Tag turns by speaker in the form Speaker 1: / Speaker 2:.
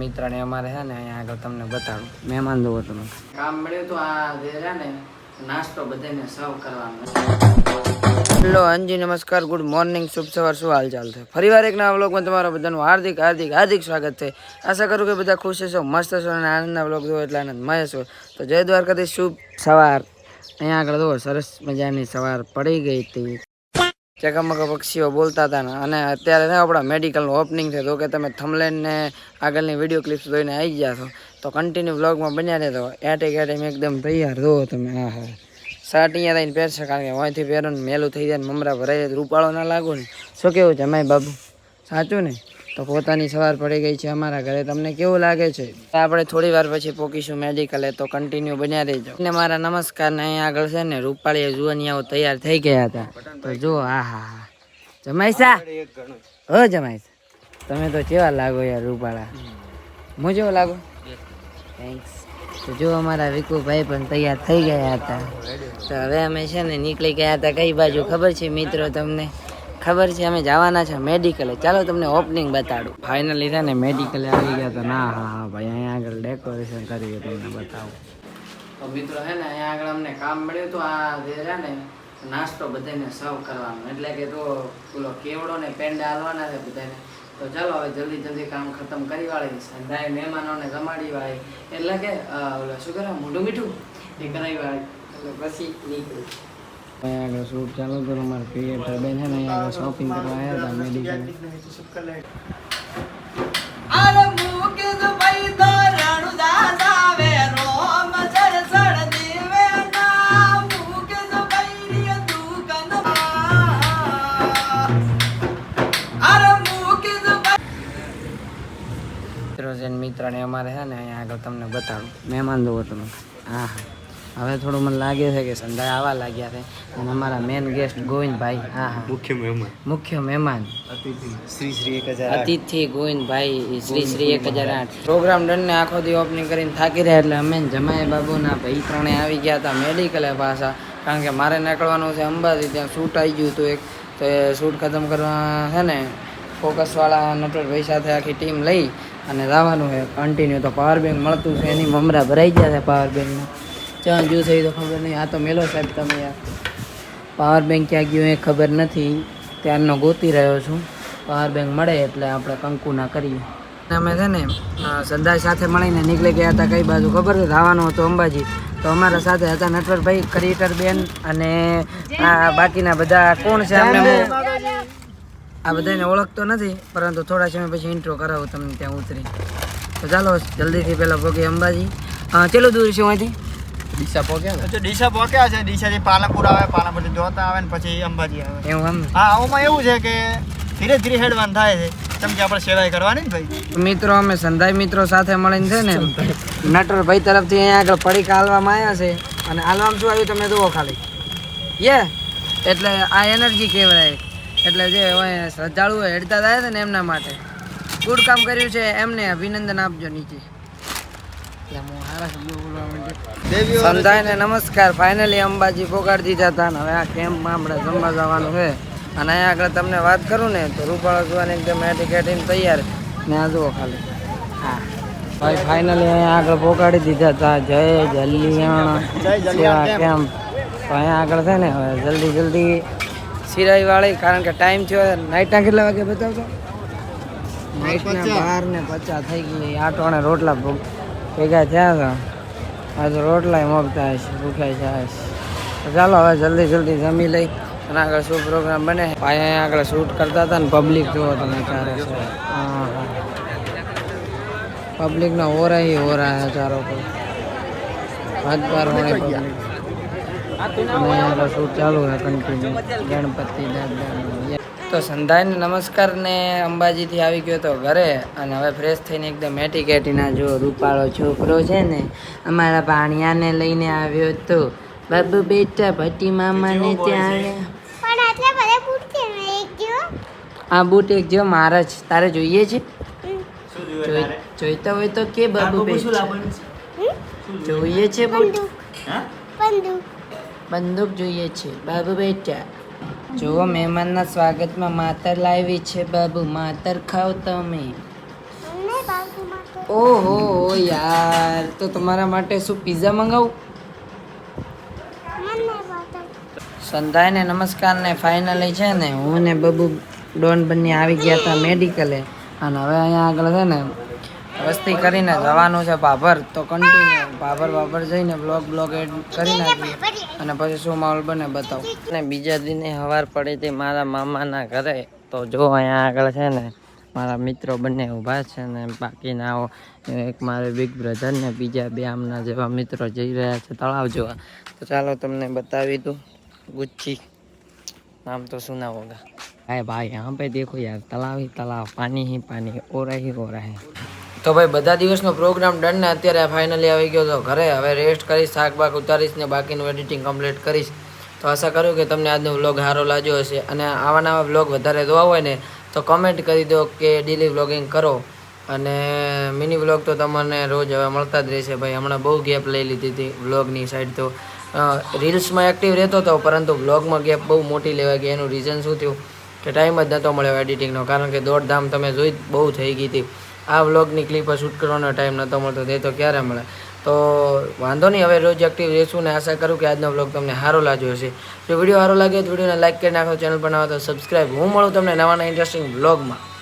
Speaker 1: મિત્ર ને અમારે છે ને અહીંયા આગળ તમને બતાવું મહેમાન જુઓ તમે. કામ મળ્યું તો આ જે છે ને નાસ્તો બધાને સર્વ કરવાનો હેલો અંજી નમસ્કાર ગુડ મોર્નિંગ શુભ સવાર શું હાલચાલ છે? ફરીવાર એક નવા વ્લોગમાં તમારા બધાનું હાર્દિક હાર્દિક હાર્દિક સ્વાગત છે. આશા કરું કે બધા ખુશ હશો મસ્ત હશો અને આનંદના વ્લોગ જોવો એટલે આનંદ મહેશો તો જય દ્વારકાથી શુભ સવાર. અહીંયા આગળ જુઓ સરસ મજાની સવાર પડી ગઈ હતી. ચકમક પક્ષીઓ બોલતા હતા ને. અને અત્યારે ને આપણા મેડિકલનું ઓપનિંગ છે. તો કે તમે થમલેનને આગળની વીડિયો ક્લિપ્સ જોઈને આવી ગયા છો. તો કન્ટિન્યુ વ્લોગમાં બન્યા રહેતો એટે એટેમ એકદમ તૈયાર જુઓ તમે. હા હા. શર્ટ અહીંયા થઈને પહેરશે કારણ કે અહીંથી પહેરો ને મેલું થઈ જાય ને મમરા ભરાઈ જાય. રૂપાળો ના લાગુ ને. શું કેવું છે માય બાબુ? સાચું ને? તો પોતાની સવાર પડી ગઈ છે અમારા ઘરે. તમને કેવું લાગે છે? આપણે થોડી વાર પછી પોકીશું મેડિકલે તો કન્ટિન્યુ બન્યા રહીજો. અને મારા નમસ્કાર ને અહીંયા આગળ છે ને, રૂપાળીએ જુવાનિયાઓ તૈયાર થઈ ગયા હતા. તો જુઓ હા હા હા જમાઈસા હો જમાઈસા તમે તો કેવા લાગો યાર રૂપાળા. હું જેવો લાગો. થેન્ક્સ તો જો, અમારા વિકુભાઈ પણ તૈયાર થઈ ગયા હતા. તો હવે અમે છે ને નીકળી ગયા હતા કઈ બાજુ? ખબર છે મિત્રો તમને? ખબર છે અમે જવાના છે મેડિકલે ચાલો તમને ઓપનિંગ બતાડું. ફાઇનલી છે ને મેડિકલે આવી ગયા તો ના હા હા ભાઈ અહીંયા આગળ ડેકોરેશન કરી તમને બતાવું. તો મિત્રો છે ને અહીંયા આગળ અમને કામ મળ્યું તો આ જે છે ને નાસ્તો બધાને સર્વ કરવાનો. એટલે કે તો પેલો કેવડો ને પેંડા હાલવાના છે બધાને તો ચાલો હવે જલ્દી જલ્દી કામ ખતમ કરી વાળી. સંધાય મહેમાનોને જમાડી વાળી. એટલે કે ઓલો શું કરે મોઢું મીઠું? એ કરાવી વાળી. એટલે પછી નીકળ્યું અહીંયા આગળ શૂટ ચાલુ કરો મારે ક્રિએટર બેન છે ને અહીંયા આગળ શોપિંગ કરવા આવ્યા હતા મેડિકલ મિત્રો છે મિત્ર ને અમારે છે ને અહીંયા આગળ તમને બતાડું મહેમાન જુઓ તમે. હા હા હવે થોડું મને લાગે છે કે સંધાય આવવા લાગ્યા છે. અને અમારા મેન ગેસ્ટ ગોવિંદભાઈ હા હા.
Speaker 2: મુખ્ય મહેમાન.
Speaker 1: મુખ્ય મહેમાન.
Speaker 2: અતિથિ શ્રી શ્રી એક હજાર
Speaker 1: અતિથિ ગોવિંદભાઈ શ્રી શ્રી એક હજાર આઠ. પ્રોગ્રામ ડન ને આખો દી ઓપનિંગ કરીને થાકી રહ્યા એટલે અમે જમાય જમાઈ બાબુના ભાઈ ત્રણે આવી ગયા હતા મેડિકલે પાછા. કારણ કે મારે નીકળવાનું છે અંબાજી ત્યાં શૂટ આવી ગયું હતું એક. તો એ શૂટ ખતમ કરવા છે ને ફોકસવાળા નટવરભાઈ સાથે આખી ટીમ લઈ અને જવાનું છે. કન્ટિન્યુ તો પાવર બેંક મળતું છે એની મમરા ભરાઈ ગયા છે પાવર બેંકમાં ક્યાં જ્યું થઈ તો ખબર નહીં. આ તો મેલો સાહેબ તમે યાર પાવર બેંક ક્યાં ગયું એ ખબર નથી. ત્યારનો ગોતી રહ્યો છું. પાવર બેંક મળે એટલે આપણે કંકુના કરીએ. અમે છે ને સંદાય સાથે મળીને નીકળી ગયા હતા કઈ બાજુ? ખબર છે? ધાવાનું હતું અંબાજી. તો અમારા સાથે હતા નટવરભાઈ ક્રિએટર બેન અને આ બાકીના બધા. કોણ છે આ બધાને ઓળખતો નથી, પરંતુ થોડા સમય પછી ઇન્ટ્રો કરાવું તમને ત્યાં ઉતરી. તો ચાલો, જલ્દીથી પહેલાં ભોગી અંબાજી. કેટલું દૂર છે અહીંથી? ડીસા પહોંચ્યા ને?
Speaker 2: દિશા ડીસા પહોંચ્યા છે ડીસાથી પાલનપુર આવે પાલનપુરથી જોતા આવે ને પછી અંબાજી આવે.
Speaker 1: એવું એમ
Speaker 2: હા આમાં એવું છે કે ધીરે ધીરે હેડવાન થાય છે. કેમ કે આપણે સેવાય કરવાની ને ભાઈ.
Speaker 1: મિત્રો અમે સંધાઈ મિત્રો સાથે મળીને છે ને નટરભાઈ તરફથી અહીંયા આગળ પડીકા કાલવામાં આવ્યા છે. અને હાલવામાં શું આવ્યું તમે જુઓ ખાલી. યે એટલે આ એનર્જી કહેવાય. એટલે જે શ્રદ્ધાળુઓ હેડતા થાય છે ને એમના માટે. ગુડ કામ કર્યું છે એમને અભિનંદન આપજો નીચે. માંડ્યો. સંધાઈને નમસ્કાર. ફાઇનલી અંબાજી પોગાડી દીધા હતા ને હવે આ કેમ્પમાં આપણે જમવા જવાનું છે. અને અહીંયા આગળ તમને વાત કરું ને તો રૂપાળો જોવાની એકદમ એટી તૈયાર ને આ જુઓ ખાલી. હા. ભાઈ ફાઇનલી અહીંયા આગળ પોગાડી દીધા હતા જય જલિયાણા કેમ્પ તો અહીંયા આગળ છે ને હવે જલ્દી જલ્દી સિરાઈ વાળી કારણ કે ટાઈમ થયો. નાઇટના કેટલા વાગે બતાવજો નાઇટના બાર ને પચાસ થઈ ગઈ. આટોણે રોટલા ભૂ- ભેગા થયા હતા. આજે રોટલાય રોટલા મોગતા હશે, ભૂખાય જાય છે ચાલો હવે જલ્દી જલ્દી જમી લઈ અને આગળ શું પ્રોગ્રામ બને? અહીંયા આગળ શૂટ કરતા હતા ને પબ્લિક જુઓ તમે ચારે હા હા પબ્લિકનો ઓરા ઈ ઓરા છે ચારો પર. હાથ પાર હોય પબ્લિક અને આગળ શૂટ ચાલુ છે કન્ટિન્યુ ગણપતિ દાદા તો સંધાઈને નમસ્કાર ને અંબાજીથી આવી ગયો તો ઘરે અને હવે ફ્રેશ થઈને એકદમ એટીકેટીના જો રૂપાળો છોકરો છે ને અમારા ભાણિયાને લઈને આવ્યો તો બાબુ બેટા ભટ્ટી મામાને ત્યાં આવ્યા
Speaker 3: પણ આટલા બધા બૂટ એક જો
Speaker 1: આ બૂટ એક જો મારા જ તારે જોઈએ છે? જોઈતા હોય તો કે બાબુ બેટા? જોઈએ? છે બૂટ?
Speaker 3: બંદૂક
Speaker 1: જોઈએ છે. બાબુ બેટા જુઓ મહેમાનના સ્વાગતમાં માતર લાવી છે બાબુ. માતર ખાઓ તમે. ઓહો યાર. તો તમારા માટે શું પીઝા મંગાવું? સંધાઈને નમસ્કાર ને ફાઇનલી છે ને હું ને બબુ ડોન બંને આવી ગયા હતા મેડિકલે અને હવે અહીંયા આગળ છે ને વસ્તી કરીને જવાનું છે ભાભર તો કન્ટિન્યુ ભાભર ભાભર જઈને બ્લોગ બ્લોગ એડ કરી નાખીએ અને પછી શું માહોલ બને બતાવું અને બીજા દિને સવાર પડી હતી મારા મામાના ઘરે તો જો અહીંયા આગળ છે ને મારા મિત્રો બંને ઊભા છે ને બાકીના એક મારે બિગ બ્રધર ને બીજા બે આમના જેવા મિત્રો જઈ રહ્યા છે તળાવ જોવા તો ચાલો તમને બતાવી દઉં गुच्ची नाम तो सुना होगा अरे भाई यहाँ पे देखो यार तालाब ही तालाब पानी ही पानी हो रहा ही हो रहा है તો ભાઈ, બધા દિવસનો પ્રોગ્રામ ડન ને અત્યારે ફાઇનલી આવી ગયો તો ઘરે હવે રેસ્ટ કરીશ શાકબાક ઉતારીશ ને બાકીનું એડિટિંગ કમ્પ્લીટ કરીશ. તો આશા કરું કે તમને આજનો વ્લોગ સારો લાગ્યો હશે. અને આવા નવા વ્લોગ વધારે જોવા હોય ને, તો કમેન્ટ કરી દો કે ડેલી વ્લોગિંગ કરો. અને મિની વ્લોગ તો તમને રોજ હવે મળતા જ રહેશે ભાઈ. હમણાં બહુ ગેપ લઈ લીધી હતી વ્લોગની સાઈડ તો. રીલ્સમાં એક્ટિવ રહેતો હતો પરંતુ વ્લોગમાં ગેપ બહુ મોટી લેવા ગઈ એનું રીઝન શું થયું? કે ટાઈમ જ નહોતો મળ્યો એડિટિંગનો કારણ કે દોડધામ તમે જોઈ બહુ થઈ ગઈ હતી. આ વ્લોગની ક્લિપ શૂટ કરવાનો ટાઈમ નહોતો મળતો, તે તો ક્યારે મળે? તો વાંધો નહીં, હવે રોજ એક્ટિવ રહેશું ને આશા કરું કે આજનો વ્લોગ તમને સારો લાગ્યો હશે. જો વીડિયો સારો લાગે તો વિડીયોને લાઈક કરી નાખો ચેનલ પર નવા તો સબસ્ક્રાઈબ હું મળું તમને નવાના નવા ઇન્ટરેસ્ટિંગ વ્લોગમાં